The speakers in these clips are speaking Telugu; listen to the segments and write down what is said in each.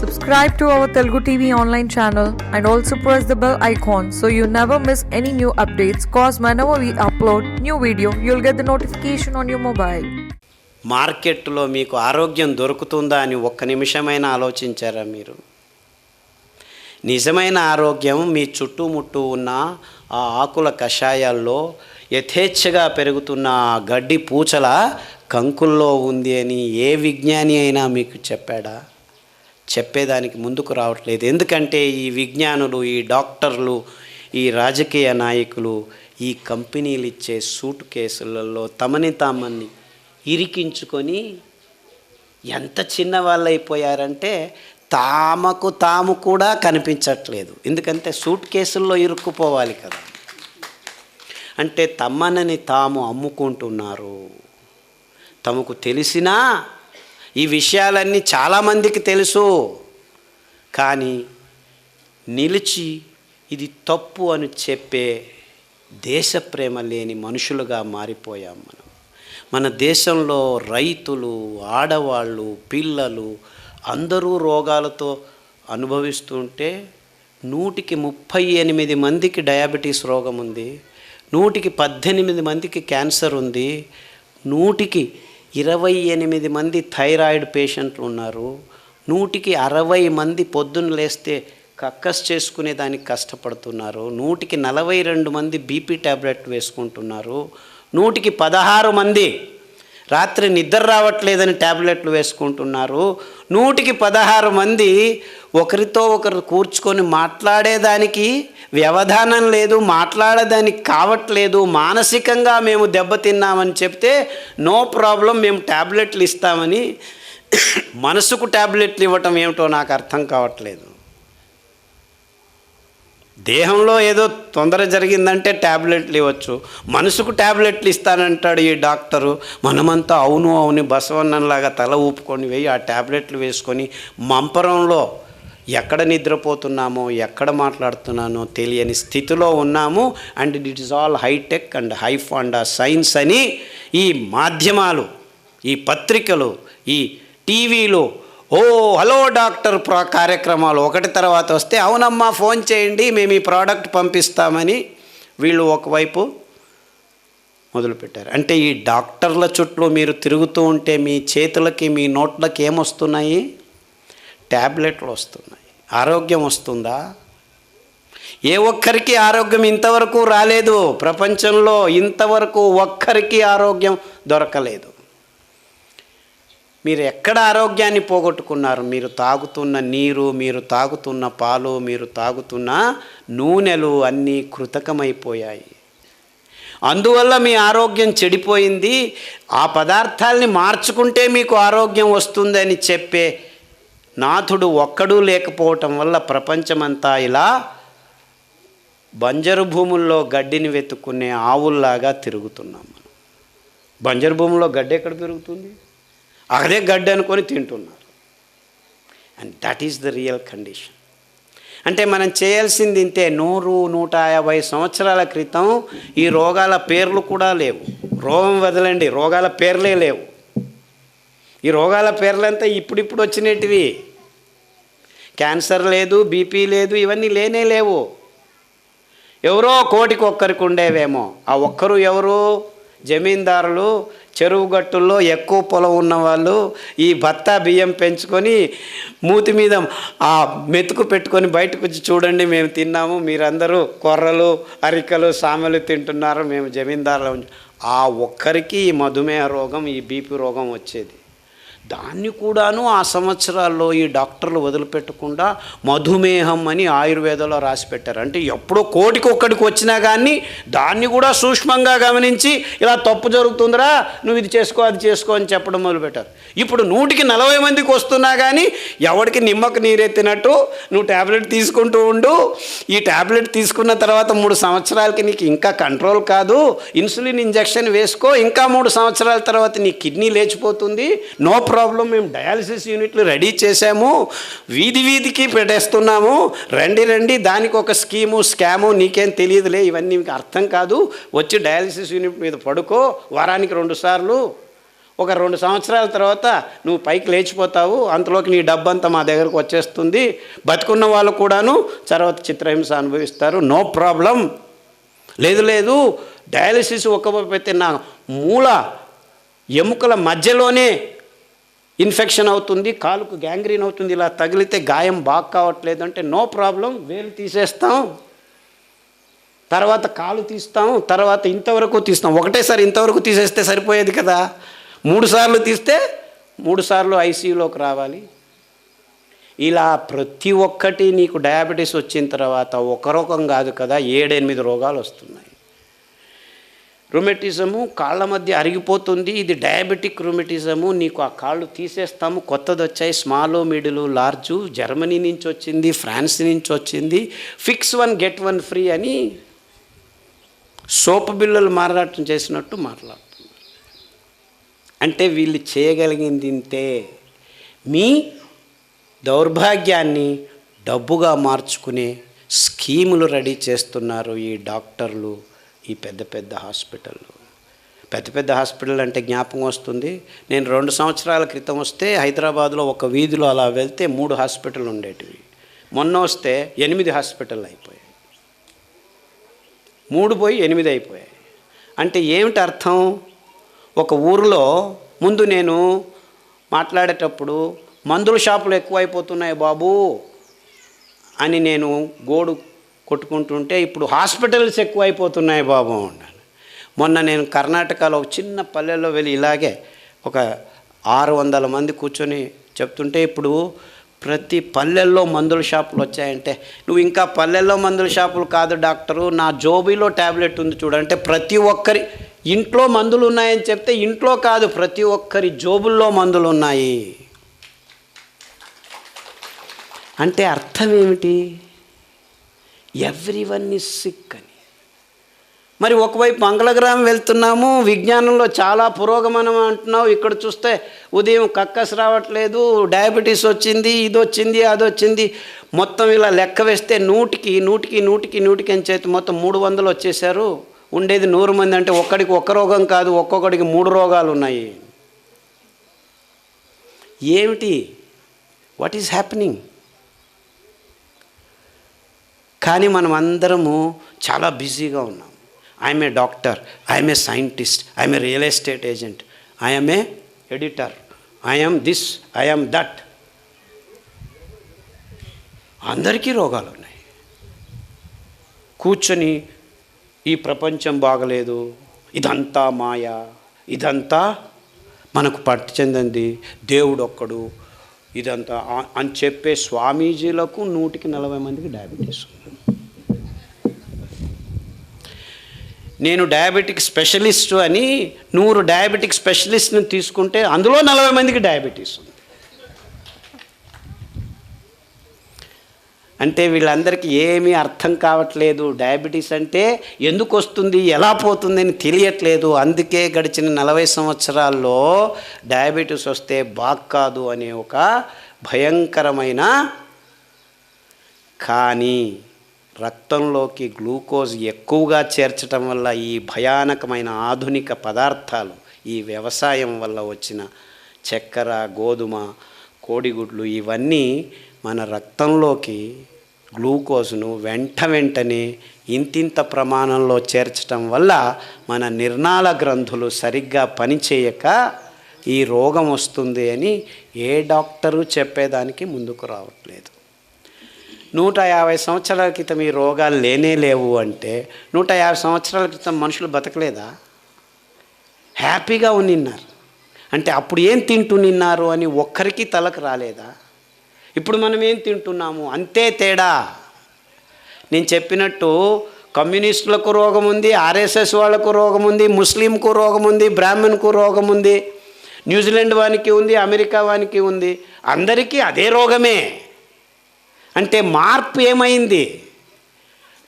Subscribe to our Telugu TV online channel and also press the bell icon so you never miss any new updates. Cause whenever we upload new video, you'll get the notification on your mobile. మార్కెట్లో మీకు ఆరోగ్యం దొరుకుతుందా అని ఒక్క నిమిషమైనా ఆలోచించారా మీరు నిజమైన ఆరోగ్యం మీ చుట్టుముట్టు ఉన్న ఆ ఆకుల కషాయాల్లో యథేచ్ఛగా పెరుగుతున్న ఆ గడ్డి పూచల కంకుల్లో ఉంది అని ఏ విజ్ఞాని అయినా మీకు చెప్పాడా చెప్పేదానికి ముందుకు రావట్లేదు. ఎందుకంటే ఈ విజ్ఞానులు ఈ డాక్టర్లు ఈ రాజకీయ నాయకులు ఈ కంపెనీలు ఇచ్చే సూట్ కేసులలో తమని తామని ఇరికించుకొని ఎంత చిన్న వాళ్ళు అయిపోయారంటే తామకు తాము కూడా కనిపించట్లేదు. ఎందుకంటే సూట్ కేసుల్లో ఇరుక్కుపోవాలి కదా. అంటే తమ్మనని తాము అమ్ముకుంటున్నారు. తమకు తెలిసినా ఈ విషయాలన్నీ చాలామందికి తెలుసు. కానీ నిలిచి ఇది తప్పు అని చెప్పే దేశ ప్రేమ లేని మనుషులుగా మారిపోయాం మనం. మన దేశంలో రైతులు ఆడవాళ్ళు పిల్లలు అందరూ రోగాలతో అనుభవిస్తుంటే నూటికి ముప్పై ఎనిమిది మందికి డయాబెటీస్ రోగం ఉంది నూటికి పద్దెనిమిది మందికి క్యాన్సర్ ఉంది నూటికి ఇరవై ఎనిమిది మంది థైరాయిడ్ పేషెంట్లు ఉన్నారు. నూటికి అరవై మంది పొద్దున్న లేస్తే కక్కస్ చేసుకునే దానికి కష్టపడుతున్నారు. నూటికి నలభై రెండు మంది బీపీ ట్యాబ్లెట్ వేసుకుంటున్నారు. నూటికి పదహారు మంది రాత్రి నిద్ర రావట్లేదని ట్యాబ్లెట్లు వేసుకుంటున్నారు. నూటికి పదహారు మంది ఒకరితో ఒకరు కూర్చుకొని మాట్లాడేదానికి వ్యవధానం లేదు మాట్లాడడానికి కావట్లేదు మానసికంగా మేము దెబ్బతిన్నామని చెప్తే నో ప్రాబ్లం మేము ట్యాబ్లెట్లు ఇస్తామని మనసుకు ట్యాబ్లెట్లు ఇవ్వటం ఏమిటో నాకు అర్థం కావట్లేదు. దేహంలో ఏదో తొందర జరిగిందంటే ట్యాబ్లెట్లు ఇవ్వచ్చు. మనసుకు ట్యాబ్లెట్లు ఇస్తానంటాడు ఈ డాక్టరు. మనమంతా అవును అవుని బసవన్నంలాగా తల ఊపుకొని వేయి ఆ ట్యాబ్లెట్లు వేసుకొని మంపరంలో ఎక్కడ నిద్రపోతున్నామో ఎక్కడ మాట్లాడుతున్నానో తెలియని స్థితిలో ఉన్నాము. And it is all hitech and hype and science అని ఈ మాధ్యమాలు ఈ పత్రికలు ఈ టీవీలు ఓ హలో డాక్టర్ ప్రా కార్యక్రమాలు ఒకటి తర్వాత వస్తే అవునమ్మా ఫోన్ చేయండి మేము ఈ ప్రోడక్ట్ పంపిస్తామని వీళ్ళు ఒకవైపు మొదలుపెట్టారు. అంటే ఈ డాక్టర్ల చుట్టూ మీరు తిరుగుతూ ఉంటే మీ చేతులకి మీ నోట్లకి ఏమొస్తున్నాయి? ట్యాబ్లెట్లు వస్తున్నాయి. ఆరోగ్యం వస్తుందా? ఏ ఒక్కరికి ఆరోగ్యం ఇంతవరకు రాలేదు. ప్రపంచంలో ఇంతవరకు ఒక్కరికి ఆరోగ్యం దొరకలేదు. మీరు ఎక్కడ ఆరోగ్యాన్ని పోగొట్టుకున్నారు? మీరు తాగుతున్న నీరు మీరు తాగుతున్న పాలు మీరు తాగుతున్న నూనెలు అన్నీ కృతకమైపోయాయి. అందువల్ల మీ ఆరోగ్యం చెడిపోయింది. ఆ పదార్థాల్ని మార్చుకుంటే మీకు ఆరోగ్యం వస్తుందని చెప్పే నాథుడు ఒక్కడూ లేకపోవటం వల్ల ప్రపంచమంతా ఇలా బంజరు భూముల్లో గడ్డిని వెతుక్కునే ఆవుల్లాగా తిరుగుతున్నాం మనం. బంజరు భూముల్లో గడ్డి ఎక్కడ పెరుగుతుంది? అదే గడ్డి అనుకొని తింటున్నారు. And that is the real condition అంటే మనం చేయాల్సింది ఇంతే నూరు నూట యాభై సంవత్సరాల క్రితం ఈ రోగాల పేర్లు కూడా లేవు. రోగం వదలండి రోగాల పేర్లే లేవు. ఈ రోగాల పేర్లంతా ఇప్పుడిప్పుడు వచ్చినటివి. క్యాన్సర్ లేదు బీపీ లేదు ఇవన్నీ లేనే లేవు. ఎవరో కోటికి ఒక్కరికి ఉండేవేమో ఆ ఒక్కరు ఎవరు? జమీందారులు చెరువు గట్టుల్లో ఎక్కువ పొలం ఉన్నవాళ్ళు ఈ బత్తా బియ్యం పెంచుకొని మూతి మీద ఆ మెతుకు పెట్టుకొని బయటకు వచ్చి చూడండి మేము తిన్నాము మీరందరూ కొర్రలు అరికలు సామెలు తింటున్నారు మేము జమీందారులు. ఆ ఒక్కరికి ఈ మధుమేహ రోగం ఈ బీపీ రోగం వచ్చేది. దాన్ని కూడాను ఆ సంవత్సరాల్లో ఈ డాక్టర్లు వదిలిపెట్టకుండా మధుమేహం అని ఆయుర్వేదంలో రాసి పెట్టారు. అంటే ఎప్పుడో కోటికి ఒక్కడికి వచ్చినా కానీ దాన్ని కూడా సూక్ష్మంగా గమనించి ఇలా తప్పు జరుగుతుందిరా నువ్వు ఇది చేసుకో అది చేసుకో అని చెప్పడం మొదలుపెట్టారు. ఇప్పుడు నూటికి నలభై మందికి వస్తున్నా కానీ ఎవడికి నిమ్మకు నీరెత్తినట్టు నువ్వు ట్యాబ్లెట్ తీసుకుంటూ ఉండు. ఈ ట్యాబ్లెట్ తీసుకున్న తర్వాత మూడు సంవత్సరాలకి నీకు ఇంకా కంట్రోల్ కాదు. ఇన్సులిన్ ఇంజెక్షన్ వేసుకో ఇంకా మూడు సంవత్సరాల తర్వాత నీ కిడ్నీ లేచిపోతుంది. నో ప్రాబ్లం మేము డయాలసిస్ యూనిట్లు రెడీ చేసాము వీధి వీధికి పెట్టేస్తున్నాము. రండి రండి దానికి ఒక స్కీము స్కాము నీకేం తెలియదులే ఇవన్నీ మీకు అర్థం కాదు. వచ్చి డయాలసిస్ యూనిట్ మీద పడుకో వారానికి రెండు సార్లు. ఒక రెండు సంవత్సరాల తర్వాత నువ్వు పైకి లేచిపోతావు అంతలోకి నీ డబ్బంతా మా దగ్గరకు వచ్చేస్తుంది. బతుకున్న వాళ్ళు కూడాను తర్వాత చిత్రహింస అనుభవిస్తారు. నో ప్రాబ్లం లేదు లేదు డయాలసిస్ ఒక్క పెట్టిన మూల ఎముకల మధ్యలోనే ఇన్ఫెక్షన్ అవుతుంది కాలుకు గ్యాంగ్రీన్ అవుతుంది ఇలా తగిలితే గాయం బాగా కావట్లేదు అంటే నో ప్రాబ్లం వేలు తీసేస్తాం తర్వాత కాలు తీస్తాం తర్వాత ఇంతవరకు తీస్తాం. ఒకటేసారి ఇంతవరకు తీసేస్తే సరిపోయేది కదా. మూడు సార్లు తీస్తే మూడు సార్లు ఐసీయూలోకి రావాలి. ఇలా ప్రతి ఒక్కటి నీకు డయాబెటీస్ వచ్చిన తర్వాత ఒక రోగం కాదు కదా ఏడెనిమిది రోగాలు వస్తున్నాయి. రుమెటిజము కాళ్ళ మధ్య అరిగిపోతుంది. ఇది డయాబెటిక్ రుమెటిజము. నీకు ఆ కాళ్ళు తీసేస్తాము. కొత్తది వచ్చాయి. స్మాలో మిడిలు లార్జు జర్మనీ నుంచి వచ్చింది ఫ్రాన్స్ నుంచి వచ్చింది. Fix one get one free అని సోపు బిల్లలు మారాటం చేసినట్టు మాట్లాడుతున్నారు. అంటే వీళ్ళు చేయగలిగింది ఇంతే. మీ దౌర్భాగ్యాన్ని డబ్బుగా మార్చుకునే స్కీములు రెడీ చేస్తున్నారు ఈ డాక్టర్లు. ఈ పెద్ద పెద్ద హాస్పిటల్లో పెద్ద పెద్ద హాస్పిటల్ అంటే జ్ఞాపకం వస్తుంది. నేను రెండు సంవత్సరాల క్రితం వస్తే హైదరాబాద్లో ఒక వీధిలో అలా వెళ్తే మూడు హాస్పిటల్ ఉండేటివి. మొన్న వస్తే ఎనిమిది హాస్పిటల్ అయిపోయాయి. మూడు పోయి ఎనిమిది అయిపోయాయి. అంటే ఏమిటి అర్థం? ఒక ఊరిలో ముందు నేను మాట్లాడేటప్పుడు మందుల షాపులు ఎక్కువైపోతున్నాయి బాబు అని నేను గోడు కొట్టుకుంటుంటే ఇప్పుడు హాస్పిటల్స్ ఎక్కువైపోతున్నాయి బాబు అన్నాను మొన్న నేను కర్ణాటకలో ఒక చిన్న పల్లెల్లో వెళ్ళి ఇలాగే ఒక ఆరు వందల మంది కూర్చొని చెప్తుంటే ఇప్పుడు ప్రతి పల్లెల్లో మందుల షాపులు వచ్చాయంటే నువ్వు ఇంకా పల్లెల్లో మందుల షాపులు కాదు డాక్టరు నా జోబీలో ట్యాబ్లెట్ ఉంది చూడంటే ప్రతి ఒక్కరి ఇంట్లో మందులు ఉన్నాయని చెప్తే ఇంట్లో కాదు ప్రతి ఒక్కరి జోబుల్లో మందులు ఉన్నాయి. అంటే అర్థం ఏమిటి? ఎవ్రీవన్ ఇస్ సిక్ అని. మరి ఒకవైపు మంగళగ్రహం వెళ్తున్నాము విజ్ఞానంలో చాలా పురోగమనం అంటున్నావు ఇక్కడ చూస్తే ఉదయం కక్కస్ రావట్లేదు డయాబెటీస్ వచ్చింది ఇది వచ్చింది అది వచ్చింది. మొత్తం ఇలా లెక్క వేస్తే నూటికి నూటికి నూటికి నూటికి అని చేతి మొత్తం మూడు వందలు వచ్చేసారు ఉండేది నూరు మంది అంటే ఒక్కడికి ఒక్క రోగం కాదు ఒక్కొక్కడికి మూడు రోగాలు ఉన్నాయి. ఏమిటి? వాట్ ఈస్ హ్యాపెనింగ్ కానీ మనం అందరము చాలా బిజీగా ఉన్నాం. I'm a doctor I'm a scientist I'm a real estate agent I'm a editor I'm this I'm that. అందరికీ రోగాలు ఉన్నాయి. కూర్చొని ఈ ప్రపంచం బాగలేదు ఇదంతా మాయా ఇదంతా మనకు పట్టు చెందింది దేవుడు ఒక్కడు ఇదంతా అని చెప్పే స్వామీజీలకు నూటికి నలభై మందికి డయాబెటీస్ ఉంది. నేను డయాబెటిక్ స్పెషలిస్టు అని నూరు డయాబెటిక్ స్పెషలిస్ట్ని తీసుకుంటే అందులో నలభై మందికి డయాబెటీస్ ఉంది. అంటే వీళ్ళందరికీ ఏమీ అర్థం కావట్లేదు. డయాబెటీస్ అంటే ఎందుకు వస్తుంది ఎలా పోతుంది అని తెలియట్లేదు. అందుకే గడిచిన నలభై సంవత్సరాల్లో డయాబెటీస్ వస్తే బాగ్ కాదు అనే ఒక భయంకరమైన కానీ రక్తంలోకి గ్లూకోజ్ ఎక్కువగా చేర్చటం వల్ల ఈ భయానకమైన ఆధునిక పదార్థాలు ఈ వ్యవసాయం వల్ల వచ్చిన చక్కెర గోధుమ కోడిగుడ్లు ఇవన్నీ మన రక్తంలోకి గ్లూకోజ్ను వెంట వెంటనే ఇంతింత ప్రమాణంలో చేర్చటం వల్ల మన నిర్ణాల గ్రంథులు సరిగ్గా పనిచేయక ఈ రోగం వస్తుంది అని ఏ డాక్టరు చెప్పేదానికి ముందుకు రావట్లేదు. నూట యాభై సంవత్సరాల క్రితం ఈ రోగాలు లేనే లేవు అంటే నూట యాభై సంవత్సరాల క్రితం మనుషులు బతకలేదా? హ్యాపీగా ఉన్నిన్నారు అంటే అప్పుడు ఏం తింటూ నిన్నారు అని ఒక్కరికి తలకు రాలేదా? ఇప్పుడు మనం ఏం తింటున్నాము? అంతే తేడా. నేను చెప్పినట్టు కమ్యూనిస్టులకు రోగం ఉంది ఆర్ఎస్ఎస్ వాళ్ళకు రోగం ఉంది ముస్లింకు రోగం ఉంది బ్రాహ్మణ్కు రోగం ఉంది న్యూజిలాండ్ వానికి ఉంది అమెరికా వానికి ఉంది. అందరికీ అదే రోగమే. అంటే మార్పు ఏమైంది?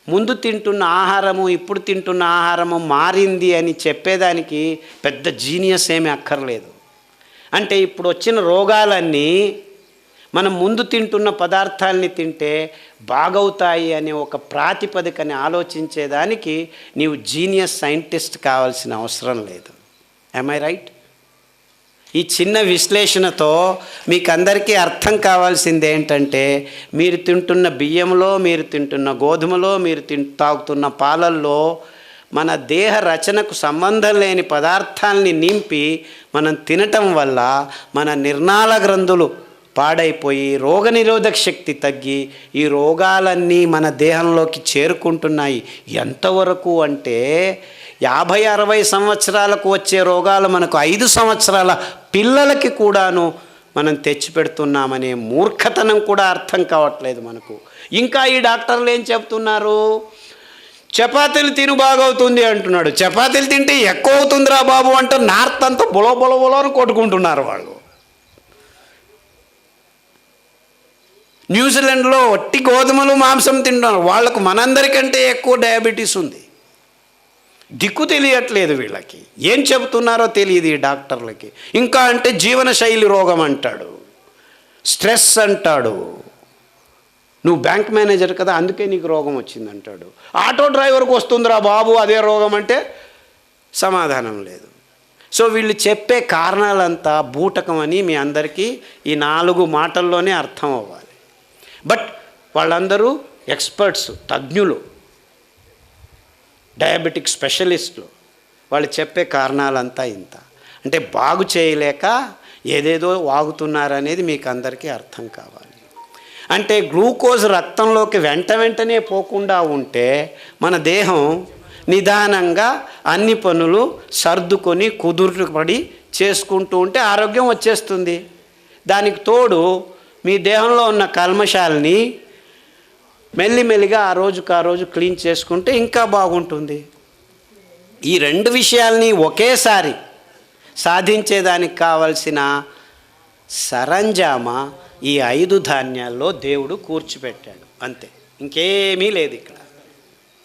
ముందు తింటున్న ఆహారము ఇప్పుడు తింటున్న ఆహారము మారింది అని చెప్పేదానికి పెద్ద జీనియస్ ఏమీ అక్కర్లేదు. అంటే ఇప్పుడు వచ్చిన రోగాలన్నీ మనం ముందు తింటున్న పదార్థాలని తింటే బాగవుతాయి అనే ఒక ప్రాతిపదికని ఆలోచించేదానికి నీవు జీనియస్ సైంటిస్ట్ కావాల్సిన అవసరం లేదు. ఐ రైట్ ఈ చిన్న విశ్లేషణతో మీకు అందరికీ అర్థం కావాల్సింది ఏంటంటే మీరు తింటున్న బియ్యంలో మీరు తింటున్న గోధుమలో మీరు తి తాగుతున్న పాలల్లో మన దేహ రచనకు సంబంధం లేని పదార్థాలని నింపి మనం తినటం వల్ల మన నిర్ణాళ గ్రంథులు పాడైపోయి రోగనిరోధక శక్తి తగ్గి ఈ రోగాలన్నీ మన దేహంలోకి చేరుకుంటున్నాయి. ఎంతవరకు అంటే యాభై అరవై సంవత్సరాలకు వచ్చే రోగాలు మనకు ఐదు సంవత్సరాల పిల్లలకి కూడాను మనం తెచ్చిపెడుతున్నామనే మూర్ఖతనం కూడా అర్థం కావట్లేదు మనకు. ఇంకా ఈ డాక్టర్లు ఏం చెప్తున్నారు చపాతీలు తిను బాగవుతుంది అంటున్నాడు. చపాతీలు తింటే ఎక్కువ అవుతుందిరా బాబు అంటూ నార్త్ అంతా బులో బులో బులో అని కొట్టుకుంటున్నారు వాళ్ళు న్యూజిలాండ్లో ఒట్టి గోధుమలు మాంసం తింటున్నారు. వాళ్ళకు మనందరికంటే ఎక్కువ డయాబెటీస్ ఉంది. దిక్కు తెలియట్లేదు వీళ్ళకి. ఏం చెబుతున్నారో తెలియదు ఈ డాక్టర్లకి. ఇంకా అంటే జీవనశైలి రోగం అంటాడు. స్ట్రెస్ అంటాడు. నువ్వు బ్యాంక్ మేనేజర్ కదా అందుకే నీకు రోగం వచ్చిందంటాడు ఆటో డ్రైవర్కి వస్తుందిరా బాబు అదే రోగం అంటే సమాధానం లేదు. సో వీళ్ళు చెప్పే కారణాలంతా బూటకం అని మీ అందరికీ ఈ నాలుగు మాటల్లోనే అర్థం అవ్వాలి. బట్ వాళ్ళందరూ ఎక్స్పర్ట్స్ తజ్ఞులు డయాబెటిక్ స్పెషలిస్టులు వాళ్ళు చెప్పే కారణాలంతా ఇంత. అంటే బాగు చేయలేక ఏదేదో వాగుతున్నారనేది మీకు అందరికీ అర్థం కావాలి. అంటే గ్లూకోజ్ రక్తంలోకి వెంట వెంటనే పోకుండా ఉంటే మన దేహం నిదానంగా అన్ని పనులు సర్దుకొని కుదురుపడి చేసుకుంటూ ఉంటే ఆరోగ్యం వచ్చేస్తుంది. దానికి తోడు మీ దేహంలో ఉన్న కల్మషాలని మెల్లిమెల్లిగా ఆ రోజుకు ఆ రోజు క్లీన్ చేసుకుంటే ఇంకా బాగుంటుంది. ఈ రెండు విషయాల్ని ఒకేసారి సాధించేదానికి కావలసిన సరంజామా ఈ ఐదు ధాన్యాల్లో దేవుడు కూర్చిపెట్టాడు. అంతే. ఇంకేమీ లేదు ఇక్కడ.